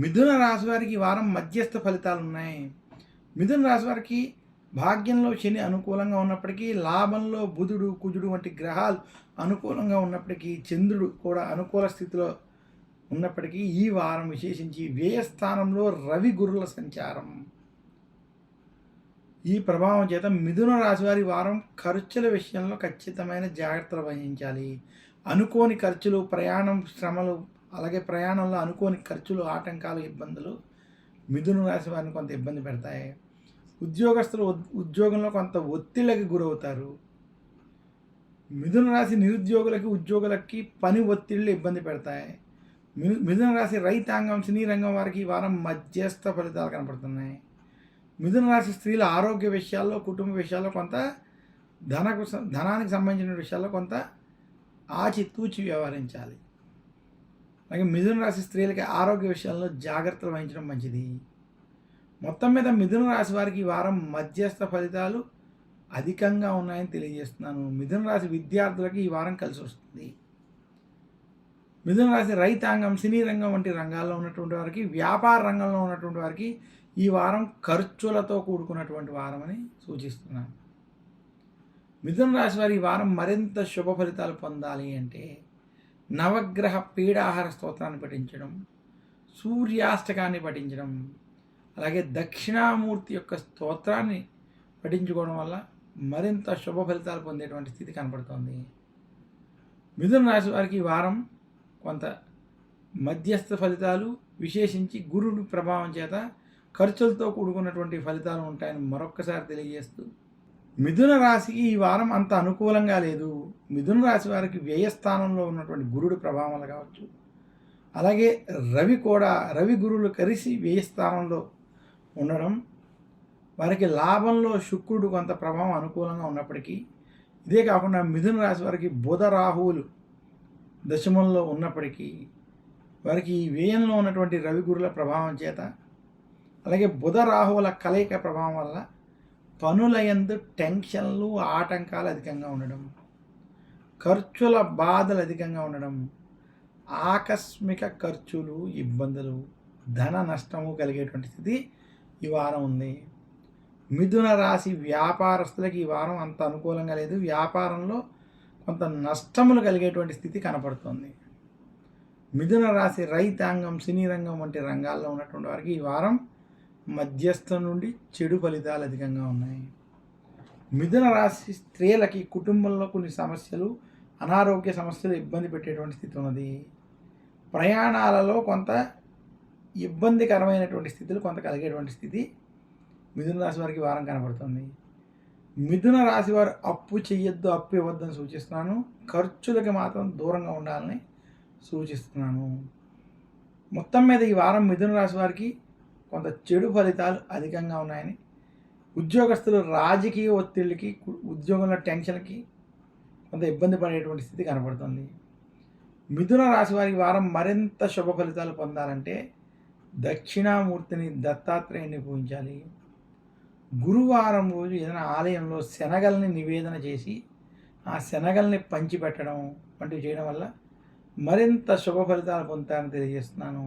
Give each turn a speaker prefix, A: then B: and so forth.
A: మిథున రాశి వారికి వారం మధ్యస్థ ఫలితాలు ఉన్నాయి. మిథున రాశి వారికి భాగ్యంలో శని అనుకూలంగా ఉన్నప్పటికీ లాభంలో బుధుడు కుజుడు వంటి గ్రహాలు అనుకూలంగా ఉన్నప్పటికీ చంద్రుడు కూడా అనుకూల స్థితిలో ఉన్నప్పటికీ ఈ వారం విశేషించి వ్యయస్థానంలో రవి గురుల సంచారం. ఈ ప్రభావం చేత మిథున రాశి వారి వారం ఖర్చుల విషయంలో ఖచ్చితమైన జాగ్రత్తలు వహించాలి. అనుకోని ఖర్చులు ప్రయాణం శ్రమలు అలాగే ప్రయాణంలో అనుకోని ఖర్చులు ఆటంకాలు ఇబ్బందులు మిథున రాశి వారిని కొంత ఇబ్బంది పెడతాయి. ఉద్యోగస్తులు ఉద్- ఉద్యోగంలో కొంత ఒత్తిళ్ళకి గురవుతారు. మిథున రాశి నిరుద్యోగులకి ఉద్యోగులకి పని ఒత్తిళ్ళు ఇబ్బంది పెడతాయి. మి- మిథున రాశి రైతాంగం సినీ రంగం వారికి ఈ వారం మధ్యస్థ ఫలితాలు కనపడుతున్నాయి. మిథున రాశి స్త్రీల ఆరోగ్య విషయాల్లో కుటుంబ విషయాల్లో కొంత ధనకు ధనానికి సంబంధించిన విషయాల్లో కొంత ఆచితూచి వ్యవహరించాలి. అలాగే మిథున రాశి స్త్రీలకి ఆరోగ్య విషయాల్లో జాగ్రత్తలు వహించడం మంచిది. మొత్తం మీద మిథున రాశి వారికి ఈ వారం మధ్యస్థ ఫలితాలు అధికంగా ఉన్నాయని తెలియజేస్తున్నాను. మిథున రాశి విద్యార్థులకి ఈ వారం కలిసి వస్తుంది. మిథున రాశి రైతాంగం సినీ రంగం వంటి రంగాల్లో ఉన్నటువంటి వారికి వ్యాపార రంగంలో ఉన్నటువంటి వారికి ఈ వారం ఖర్చులతో కూడుకున్నటువంటి వారం అని సూచిస్తున్నాను. మిథున రాశి వారి ఈ వారం మరింత శుభ ఫలితాలు పొందాలి అంటే నవగ్రహ పీడాహార స్తోత్రాన్ని పఠించడం సూర్యాష్టకాన్ని పఠించడం అలాగే దక్షిణామూర్తి యొక్క స్తోత్రాన్ని పఠించుకోవడం వల్ల మరింత శుభ ఫలితాలు పొందేటువంటి స్థితి కనపడుతోంది. మిథున రాశి వారికి ఈ వారం కొంత మధ్యస్థ ఫలితాలు విశేషించి గురుడు ప్రభావం చేత ఖర్చులతో కూడుకున్నటువంటి ఫలితాలు ఉంటాయని మరొక్కసారి తెలియజేస్తూ మిథున రాశికి ఈ వారం అంత అనుకూలంగా లేదు. మిథున రాశి వారికి వ్యయస్థానంలో ఉన్నటువంటి గురుడు ప్రభావాలు కావచ్చు. అలాగే రవి కూడా రవి గురువులు కలిసి వ్యయస్థానంలో ఉండడం వారికి లాభంలో శుక్రుడు కొంత ప్రభావం అనుకూలంగా ఉన్నప్పటికీ ఇదే కాకుండా మిథున రాశి వారికి బుధ రాహువులు దశమంలో ఉన్నప్పటికీ వారికి ఈ వ్యయంలో ఉన్నటువంటి రవి గురుల ప్రభావం చేత అలాగే బుధ రాహువుల కలయిక ప్రభావం వల్ల పనులయందు టెన్షన్లు ఆటంకాలు అధికంగా ఉండడం ఖర్చుల బాధలు అధికంగా ఉండడం ఆకస్మిక ఖర్చులు ఇబ్బందులు ధన నష్టము కలిగేటువంటి స్థితి ఈ వారం ఉంది. మిథున రాశి వ్యాపారస్తులకు ఈ వారం అంత అనుకూలంగా లేదు. వ్యాపారంలో కొంత నష్టములు కలిగేటువంటి స్థితి కనపడుతుంది. మిథున రాశి రైతాంగం సినీ రంగం వంటి రంగాల్లో ఉన్నటువంటి వారికి ఈ వారం మధ్యస్థం నుండి చెడు ఫలితాలు అధికంగా ఉన్నాయి. మిథున రాశి స్త్రీలకి కుటుంబంలో కొన్ని సమస్యలు అనారోగ్య సమస్యలు ఇబ్బంది పెట్టేటువంటి స్థితి ఉన్నది. ప్రయాణాలలో కొంత ఇబ్బందికరమైనటువంటి స్థితులు కొంత కలిగేటువంటి స్థితి మిథున రాశి వారికి వారం కనబడుతుంది. మిథున రాశి వారు అప్పు చెయ్యొద్దు అప్పు ఇవ్వద్దని సూచిస్తున్నాను. ఖర్చులకి మాత్రం దూరంగా ఉండాలని సూచిస్తున్నాను. మొత్తం మీద ఈ వారం మిథున రాశి వారికి కొంత చెడు ఫలితాలు అధికంగా ఉన్నాయని. ఉద్యోగస్తులు రాజకీయ ఒత్తిళ్ళకి ఉద్యోగంలో టెన్షన్కి కొంత ఇబ్బంది పడేటువంటి స్థితి కనపడుతుంది మిథున రాశి వారి వారం మరింత శుభ ఫలితాలు పొందాలంటే దక్షిణామూర్తిని దత్తాత్రేయుని పూజించాలి. గురువారం రోజు ఏదైనా ఆలయంలో శనగల్ని నివేదన చేసి ఆ శనగల్ని పంచిపెట్టడం వంటివి చేయడం వల్ల మరింత శుభ ఫలితాలు పొందుతారని తెలియజేస్తున్నాను.